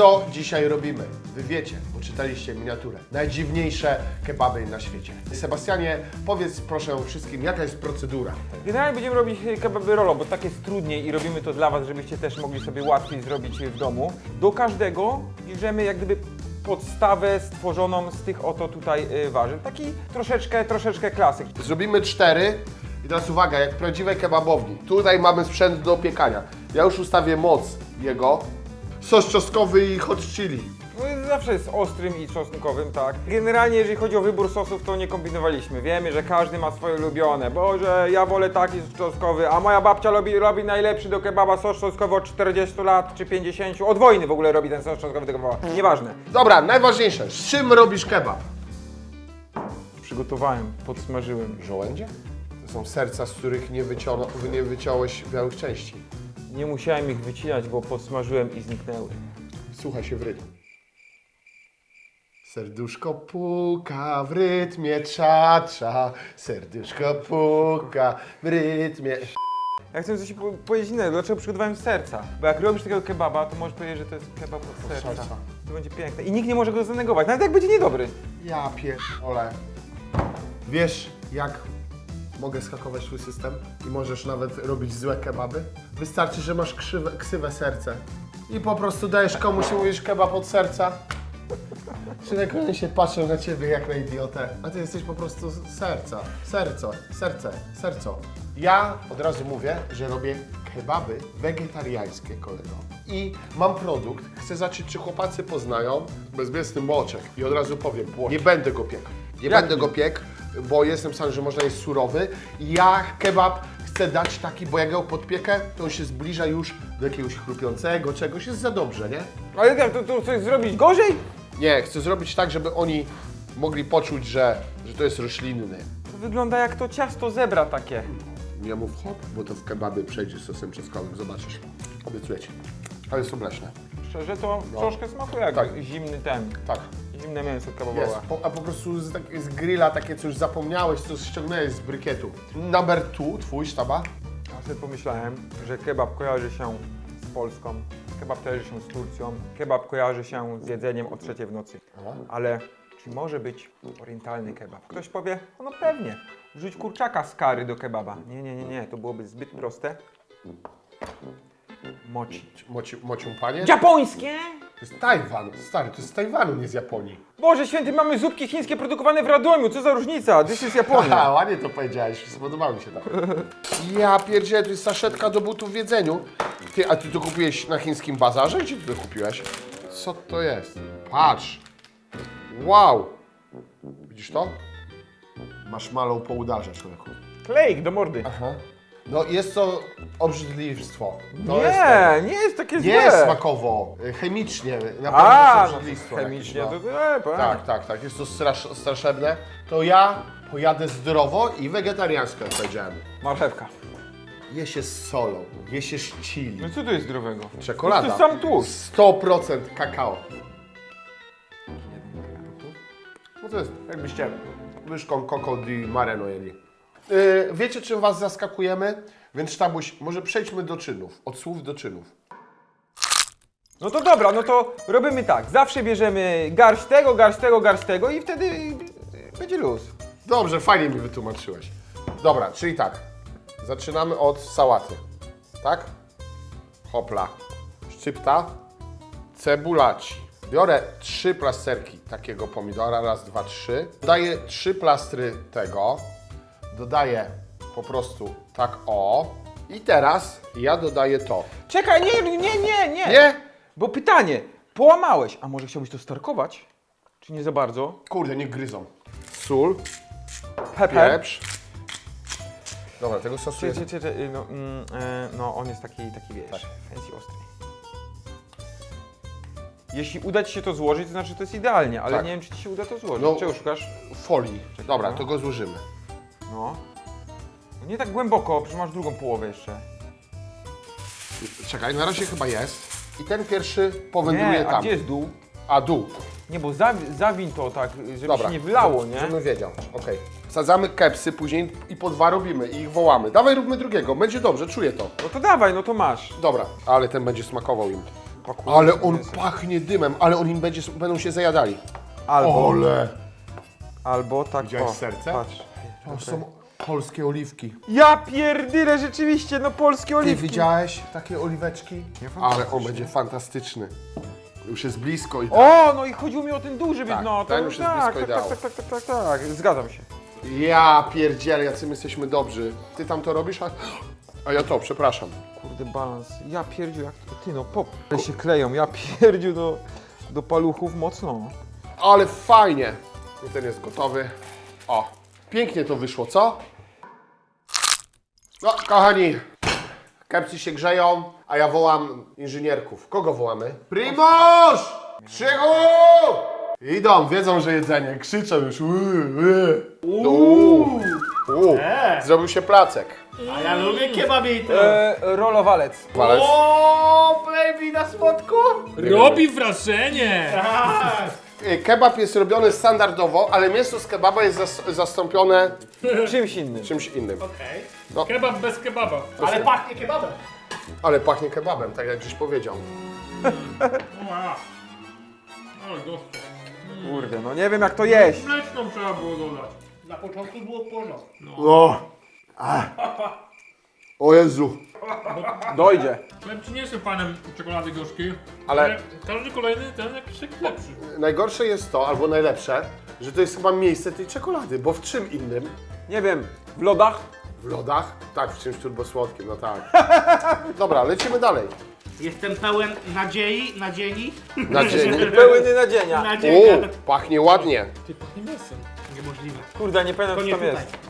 co dzisiaj robimy? Wy wiecie, bo czytaliście miniaturę. Najdziwniejsze kebaby na świecie. Sebastianie, powiedz proszę wszystkim, jaka jest procedura? Generalnie będziemy robić kebaby rolo, bo tak jest trudniej i robimy to dla Was, żebyście też mogli sobie łatwiej zrobić w domu. Do każdego bierzemy jak gdyby podstawę stworzoną z tych oto tutaj e, warzyw. Taki troszeczkę, troszeczkę klasyk. Zrobimy cztery i teraz uwaga, jak prawdziwej kebabowni. Tutaj mamy sprzęt do opiekania. Ja już ustawię moc jego. Sos czosnkowy i hot chili. No, zawsze jest ostrym i czosnkowym, tak. Generalnie jeżeli chodzi o wybór sosów, to nie kombinowaliśmy. Wiemy, że każdy ma swoje ulubione. Boże, ja wolę taki sos czosnkowy, a moja babcia robi, robi najlepszy do kebaba sos czosnkowy od 40 lat czy 50. Od wojny w ogóle robi ten sos czosnkowy do kebaba. Nieważne. Dobra, najważniejsze. Z czym robisz kebab? Przygotowałem, podsmażyłem. Żołędzie? To są serca, z których nie, wyciął, nie wyciąłeś białych części. Nie musiałem ich wycinać, bo podsmażyłem i zniknęły. Słuchaj się w rytm. Serduszko puka w rytmie cza-cza. Serduszko puka w rytmie... Ja chcę coś po- powiedzieć innego, dlaczego przygotowałem serca. Bo jak robisz takiego kebaba, to możesz powiedzieć, że to jest kebab od serca. serca. To będzie piękne. I nikt nie może go zanegować, nawet jak będzie niedobry. Ja pierdolę. Wiesz, jak mogę skakować twój system i możesz nawet robić złe kebaby? Wystarczy, że masz krzywe, ksywe serce i po prostu dajesz komuś i mówisz kebab od serca. Synek, oni się patrzą na ciebie jak na idiotę, a ty jesteś po prostu z serca. Serco, serce, serco. Ja od razu mówię, że robię kebaby wegetariańskie, kolego. I mam produkt, chcę zobaczyć, czy chłopacy poznają bezmięsny moczek. I od razu powiem, nie będę go piekł. Nie Jak będę nie? go piekł, bo jestem sam, że można jeść surowy. Ja kebab chcę dać taki, bo jak go podpiekę, to on się zbliża już do jakiegoś chrupiącego czegoś, jest za dobrze, nie? Ale jak to, to coś zrobić gorzej? Nie, chcę zrobić tak, żeby oni mogli poczuć, że, że to jest roślinny. To wygląda jak to ciasto zebra takie. Nie mów hop, bo to w kebabie przejdzie z sosem czosnkowym, zobaczysz. Obiecuję ci. Ale jest obleśne. Szczerze to No. troszkę smakuje jak Tak. zimny ten, Tak. Zimne mięso kebabowe. Jest. Po, a po prostu z, tak, z grilla takie, co już zapomniałeś, co ściągnąłeś z brykietu. Number two, twój sztaba? Ja sobie pomyślałem, że kebab kojarzy się z Polską, kebab kojarzy się z Turcją, kebab kojarzy się z jedzeniem o trzeciej w nocy. Ale czy może być orientalny kebab? Ktoś powie, no pewnie, wrzuć kurczaka z kary do kebaba. Nie, nie, nie, nie, to byłoby zbyt proste. Mochi. Moci, mocią panie? Japońskie? To jest Tajwan, stary, to jest z Tajwanu, nie z Japonii. Boże święty, mamy zupki chińskie produkowane w Radomiu, co za różnica? This is Japonia. Haha, ładnie to powiedziałeś, spodobało mi się to. Ja pierdzielę, to jest saszetka do butów w jedzeniu. Ty, a ty to kupiłeś na chińskim bazarze? Gdzie ty to kupiłeś? Co to jest? Patrz. Wow. Widzisz to? Masz malą po udarze, człowieku. Klejk do mordy. Aha. No jest to obrzydliwstwo. To jest to. Nie, nie jest takie złe. Nie smakowo, y, chemicznie, na pewno A, jest no, obrzydlistwo chemicznie jakieś, no. to, to Tak, tak, tak, jest to strasz, straszebne. To ja pojadę zdrowo i wegetariańsko, jak powiedziałem. Marchewka. Je się z solą, je się z chili, No co tu jest zdrowego? czekolada. To jest sam tłust. 100% kakao. No to jest, jakbyście łyżką Coco di Mareno jeli. Yy, wiecie, czym was zaskakujemy? Więc sztabuś, może przejdźmy do czynów, od słów do czynów. No to dobra, no to robimy tak. Zawsze bierzemy garść tego, garść tego, garść tego i wtedy y, będzie luz. Dobrze, fajnie mi wytłumaczyłeś. Dobra, czyli tak. Zaczynamy od sałaty. Tak? Hopla. Szczypta. Cebulaci. Biorę trzy plasterki takiego pomidora. Raz, dwa, trzy. Dodaję trzy plastry tego. Dodaję po prostu tak o. I teraz ja dodaję to. Czekaj, nie, nie, nie, nie. Nie? Bo pytanie, połamałeś, a może chciałbyś to starkować? Czy nie za bardzo? Kurde, nie gryzą. Sól, Pepper. pieprz. Dobra, tego sosu Czy, jest... czy, czy, czy, no, mm, e, no on jest taki, taki wiesz, Tak. fancy ostry. Jeśli uda Ci się to złożyć, to znaczy to jest idealnie, ale Tak. nie wiem, czy Ci się uda to złożyć. No. Czego szukasz? folii. Dobra, no. to go złożymy. No. no. Nie tak głęboko, przecież masz drugą połowę jeszcze. Czekaj, na razie chyba jest. I ten pierwszy powędruje Nie, a tam. gdzie jest dół? A dół. Nie, bo zawi zawin to tak, żeby się nie wylało, nie? Żebym wiedział. Okej. Wsadzamy kepsy, później i po dwa robimy i ich wołamy. Dawaj, róbmy drugiego. Będzie dobrze, czuję to. No to dawaj, no to masz. Dobra, ale ten będzie smakował im. Ale on mięso. pachnie dymem, ale oni będzie, będą się zajadali. Albo, Ole! albo tak Widziałeś o, serce? Patrz. To są polskie oliwki. Ja pierdyle, rzeczywiście, no polskie Ty oliwki. widziałeś takie oliweczki? Nie, Ale on będzie fantastyczny. Już jest blisko i O, no i chodziło mi o ten duży, Tak, więc no, to ten już jest tak, blisko tak, ideału. tak, tak, tak, tak, tak, tak, zgadzam się. Ja pierdzielę, jacy my jesteśmy dobrzy. Ty tam to robisz, a, a ja to, przepraszam. Kurde, balans. Ja pierdziu, jak to ty, no pop. Ale się kleją, ja pierdziu do, do paluchów mocno. Ale fajnie. I ten jest gotowy. O, pięknie to wyszło, co? No, kochani, kepsy się grzeją, a ja wołam inżynierków. Kogo wołamy? Primoż! Krzychu! Idą, wiedzą, że jedzenie, krzyczą już. Uuu. Uuu. Zrobił się placek. A ja lubię kebabito. E, rolowalec. Walec. O, baby na słodko. Robi wrażenie! Tak. Y, Kebab jest robiony standardowo, ale mięso z kebaba jest zas- zastąpione Czymś innym. czymś innym. Okej. Kebab bez kebaba. Ale pachnie kebabem. Ale pachnie kebabem, tak jak żeś powiedział. Ła. Ale gorzko. Kurde, no nie wiem jak to jeść. Mleczną trzeba było dodać. Na początku było w porządku. O! O Jezu! Dojdzie. Chleb ci nie jestem fanem czekolady gorzkiej, Ale- ale każdy kolejny ten jakiś taki lepszy. Najgorsze jest to, albo najlepsze, że to jest chyba miejsce tej czekolady, bo w czym innym? Nie wiem, w lodach? W lodach? Tak, w czymś turbosłodkim, no tak. Dobra, lecimy dalej. Jestem pełen nadziei, nadziei, Na dzień. Pełny nadzienia. nadziei. U, pachnie ładnie. Ty pachnie mięsem. Niemożliwe. Kurde, nie To pamiętam nie co tam tutaj. jest.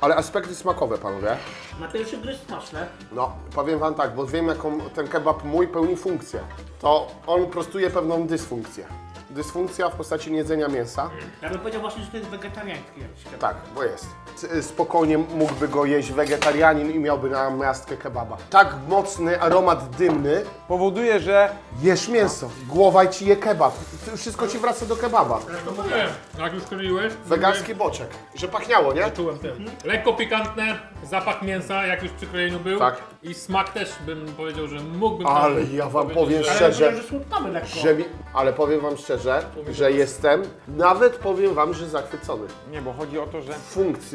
Ale aspekty smakowe, panowie. Na pierwszy gryz smaczne. No, powiem wam tak, bo wiem jaką ten kebab mój pełni funkcję. To on prostuje pewną dysfunkcję. Dysfunkcja w postaci niedzenia mięsa. Ja bym powiedział właśnie, że to jest wegetariański. Tak, bo jest. C- Spokojnie mógłby go jeść wegetarianin i miałby na miastkę kebaba. Tak mocny aromat dymny, Powoduje, że jesz mięso, głowa i ci je kebab. Ty- Wszystko ci wraca do kebaba. To mówię, jak już kryjesz. Wegański boczek, że pachniało, nie? Czułem ten. Lekko pikantne, zapach mięsa, jak już przy krojeniu był. Tak. I smak też bym powiedział, że mógłbym... Ale ja wam powiem Ale szczerze, powiem, że słodkamy lekko. Że mi, ale powiem wam szczerze, że jestem, nawet powiem wam, że zachwycony Nie, bo chodzi o to, że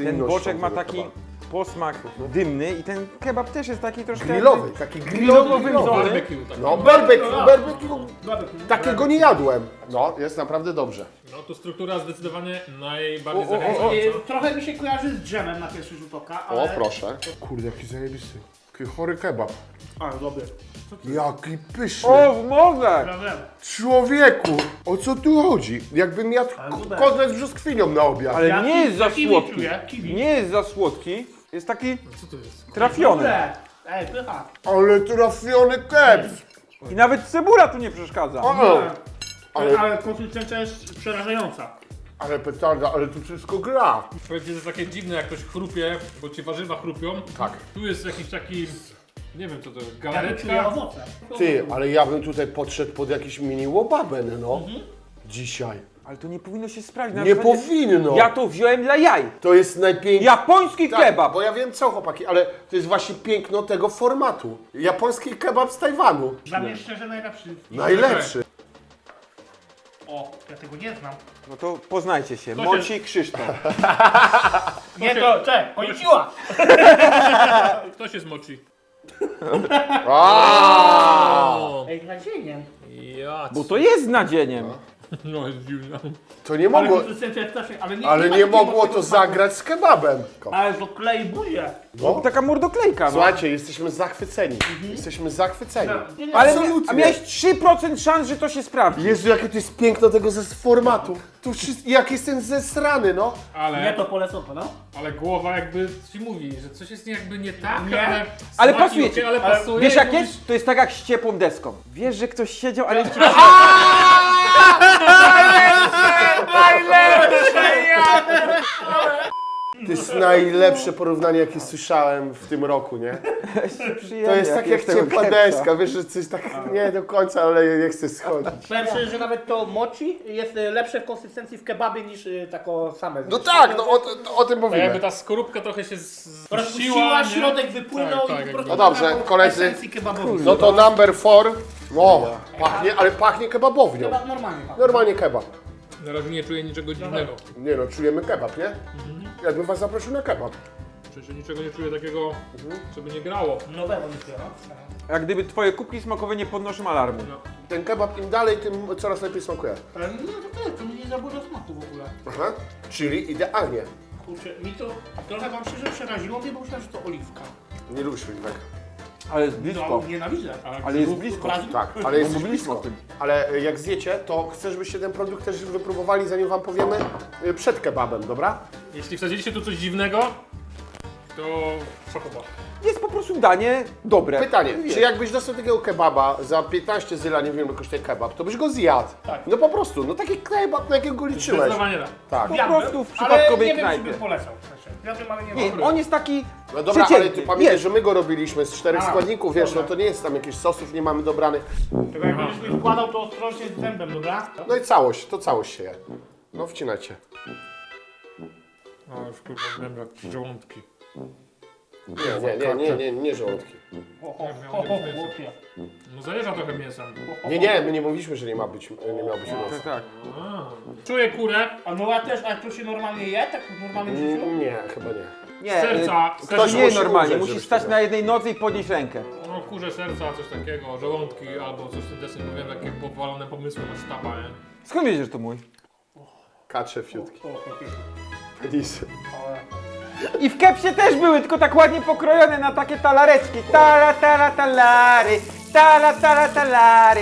ten boczek ma taki posmak dymny i ten kebab też jest taki troszkę... Grillowy, taki Grillowy. Barbecue, tak. No barbecue, barbecue, Barbecue. takiego nie jadłem. No, jest naprawdę dobrze. No to struktura zdecydowanie najbardziej zachęcająca. Y, Trochę mi się kojarzy z drzemem na pierwszy rzut oka, ale... O, proszę. Kurde, jaki zajebisty. Jaki chory kebab. Ale dobry. Jaki pyszny. O, w! Problem. Człowieku, o co tu chodzi? Jakbym jadł Ale super. kotlet z brzoskwinią na obiad. Ale Ja nie ki- jest za kiwi słodki. czuję, kiwi. Nie jest za słodki. Jest taki Co to jest? trafiony. Dobre. Ej, pycha. Ale trafiony keps. I nawet cebula tu nie przeszkadza. O, Ale- ale konsystencja jest przerażająca. Ale petarda, ale tu wszystko gra. Powiedz, że jest takie dziwne, jak ktoś chrupie, bo ci warzywa chrupią. Tak. Tu jest jakiś taki, nie wiem co to jest, Ja czuję galaretka. owoce. Ty, ale ja bym tutaj podszedł pod jakiś mini łobaben, no. Dzisiaj. Ale to nie powinno się sprawdzić. Na Nie powinno. Ja to wziąłem dla jaj. To jest najpiękniejsze. Japoński Tak, kebab. bo ja wiem co chłopaki, ale to jest właśnie piękno tego formatu. Japoński kebab z Tajwanu. Dla mnie szczerze najlepszy. Najlepszy. O, ja tego nie znam. No to poznajcie się. To Moci Krzysztof. Nie, to, czek, kończyła. Kto się zmoci? A, Ej, nadzieniem. Ja, Bo to jest z nadzieniem. no jest dziwne. To nie Ale mogło, konsystencja jest ale nie ale ma nie takiego mogło to smaku. zagrać z kebabem. Ale to klei buzię. No. Taka mordoklejka. No. Słuchajcie, jesteśmy zachwyceni. Jesteśmy zachwyceni. Nie, nie, Ale absolutnie. a miałeś 3% szans, że to się sprawdzi. Jezu, jakie to jest piękno tego ze formatu. Tu wszystko, jak jestem zesrany, no. Ale, nie to polecą, no. ale głowa jakby ci mówi, że coś jest jakby nie tak, Nie. ale... Ale smaki pasuje ci. okej, ale Ale pasuje. Wiesz i jak mówisz, jest? To jest tak jak z ciepłą deską. Wiesz, że ktoś siedział, ale ci I love My lips! To jest najlepsze porównanie, jakie słyszałem w tym roku, nie? To jest tak jak ciepła deska, wiesz, że coś tak nie do końca, ale nie chcę schodzić. Powiem szczerze, że nawet to mochi jest y, lepsze w konsystencji w kebabie niż y, tako same. No tak, no o, to- o tym Tak jakby mówimy. ta skorupka trochę się z- Rozpuściła, nie? środek wypłynął Tak, tak, i po prostu No dobrze, taką koledzy. esencji kebabowej. No to number four. O, pachnie, ale pachnie kebabownią. Kebab normalnie. Normalnie kebab. Na razie nie czuję niczego dziwnego. Nie no, czujemy kebab, nie? Jakbym was zaprosił na kebab. Przecież niczego nie czuję takiego, co by nie grało. Nowego nie no. Jak gdyby twoje kubki smakowe nie podnoszą alarmu. Ten kebab im dalej, tym coraz lepiej smakuje. Ale no to nie, to mi nie zaburza smaku w ogóle. Aha. Czyli idealnie. Kurczę, mi to trochę wam szczerze przeraziło mnie, bo myślałem, że to oliwka. Nie lubisz oliwek. Ale jest blisko. No, nienawidzę. Ale jest blisko. Tak, ale jest blisko. Ale jak zjecie, to chcę, żebyście ten produkt też wypróbowali, zanim wam powiemy, y, przed kebabem, dobra? Jeśli wsadziliście tu coś dziwnego, to szapoba. Jest po prostu danie dobre. Pytanie, Jest. czy jakbyś dostał takiego kebaba za 15 zyla, nie wiem, ile kosztuje kebab, to byś go zjadł? Tak. No po prostu, no taki kebab, na jakiego liczyłeś. Zdecydowanie tak. Tak. Po Jadłem, prostu w ale przypadkowej nie wiem, czy knajpie. bym polecał. Jadłem, ale nie Nie, on jest taki No dobra, ale przeciętny. ty pamiętaj, że my go robiliśmy z czterech A, składników, wiesz, no dobra. to nie jest tam jakichś sosów, nie mamy dobranych. Tylko jak będziesz mi wkładał, to ostrożnie z zębem, dobra? No i całość, to całość się je. No wcinajcie. O, już kurwa, wiem jak żołądki. Nie, nie, nie, nie, nie, nie żołądki. Ho, ho, ho, ho, chłopie. No zajeżdża trochę mięsa. Nie, nie, my nie mówiliśmy, że nie ma być, nie miał być Tak, mięsa. tak. A, Czuję kurę, A no ja też, a to się normalnie je, tak w normalnym życiu? Mm, Nie, chyba nie. Nie, serca, y, Ktoś to nie musi normalnie, umrzeć, musisz żebyś stać tego- na jednej nodze i podnieść rękę. no kurze serca, coś takiego, żołądki albo coś w tym deseń, mówiłem, takie powalone pomysły na sztaba, nie? Skąd wiesz, że to mój? Kacze, fiutki, O, chłopie. penisy. Ale... I w kepsie też były, tylko tak ładnie pokrojone na takie talareczki. Tala, tala, talary, tala, tala, talary.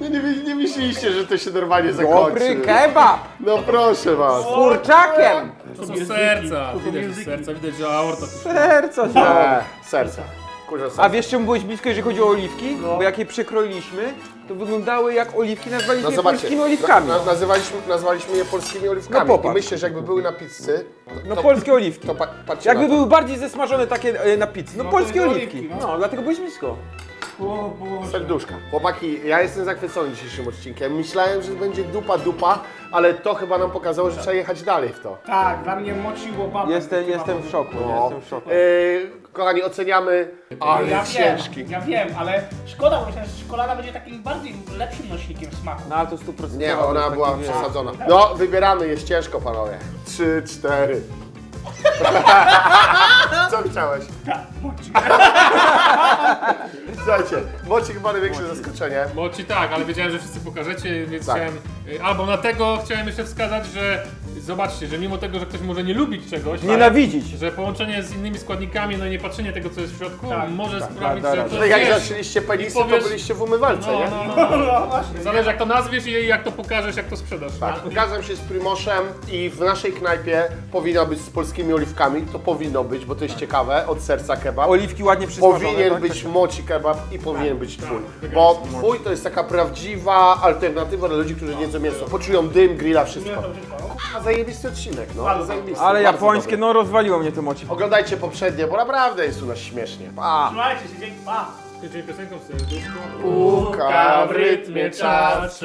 Nie, nie, nie myśleliście, że to się normalnie zakończy. Dobry kebab No proszę was. z kurczakiem. To są serca, widać że serca, widać, że aorta tu Serco się. Eee, serca. Kurza serca. A wiesz czemu byłeś blisko, jeżeli chodzi o oliwki? Bo jak je przekroiliśmy, to wyglądały jak oliwki, nazwaliśmy No je zobaczcie, polskimi oliwkami. Na, na, nazywaliśmy, nazwaliśmy je polskimi oliwkami. No popatrz. I myślę, że jakby były na pizzy, No to, polskie oliwki. to pa, patrzcie Jakby na to. były bardziej zesmażone takie e, na pizzy. No, No polskie oliwki, No. no. dlatego byłeś blisko. O Boże. Serduszka. Chłopaki, ja jestem zachwycony dzisiejszym odcinkiem. Myślałem, że będzie dupa dupa, ale to chyba nam pokazało, że trzeba jechać dalej w to. Tak, dla mnie mociło babę. Jestem, jestem w szoku, No. jestem w szoku. Yy, kochani, oceniamy, ale ja ciężki. Wiem, ja wiem, ale szkoda, bo myślałem, że czekolada będzie takim bardziej lepszym nośnikiem smaku. No ale to 100% Nie, ona była przesadzona. No, wybieramy, jest ciężko, panowie. Trzy, cztery. Co chciałeś? Tak, moci. Wojciech chyba największe zaskoczenie. Bo ci tak, ale wiedziałem, że wszyscy pokażecie, więc Tak. chciałem. y, Albo na tego chciałem jeszcze wskazać, że zobaczcie, że mimo tego, że ktoś może nie lubić czegoś, Nienawidzić. że połączenie z innymi składnikami, no i nie patrzenie tego, co jest w środku, Tak, może tak, sprawić, tak, że tak. to No jak wiesz, zaczęliście penisy, powiesz- to byliście w umywalce, no, nie? no, no, no. No właśnie. Zależy jak to nazwiesz i jak to pokażesz, jak to sprzedasz. Tak, no. zgadzam się z Primoszem i w naszej knajpie powinna być z polskimi oliwkami. To powinno być, bo to jest ciekawe, od serca kebab. Oliwki ładnie przysmażone, Powinien tak? być moci kebab i powinien być twój. tak, Bo twój to jest taka prawdziwa alternatywa dla ludzi, którzy nie jedzą mięso. Poczują dym, grilla, wszystko. A zajebisty odcinek, no. Bardzo. Zajebisty, Ale bardzo japońskie, dobry. no rozwaliło mnie to moci. Oglądajcie poprzednie, bo naprawdę jest u nas śmiesznie. Pa! Trzymajcie się, dzięki, pa. Skończyli piosenką w serduszku. Puka w rytmie czas.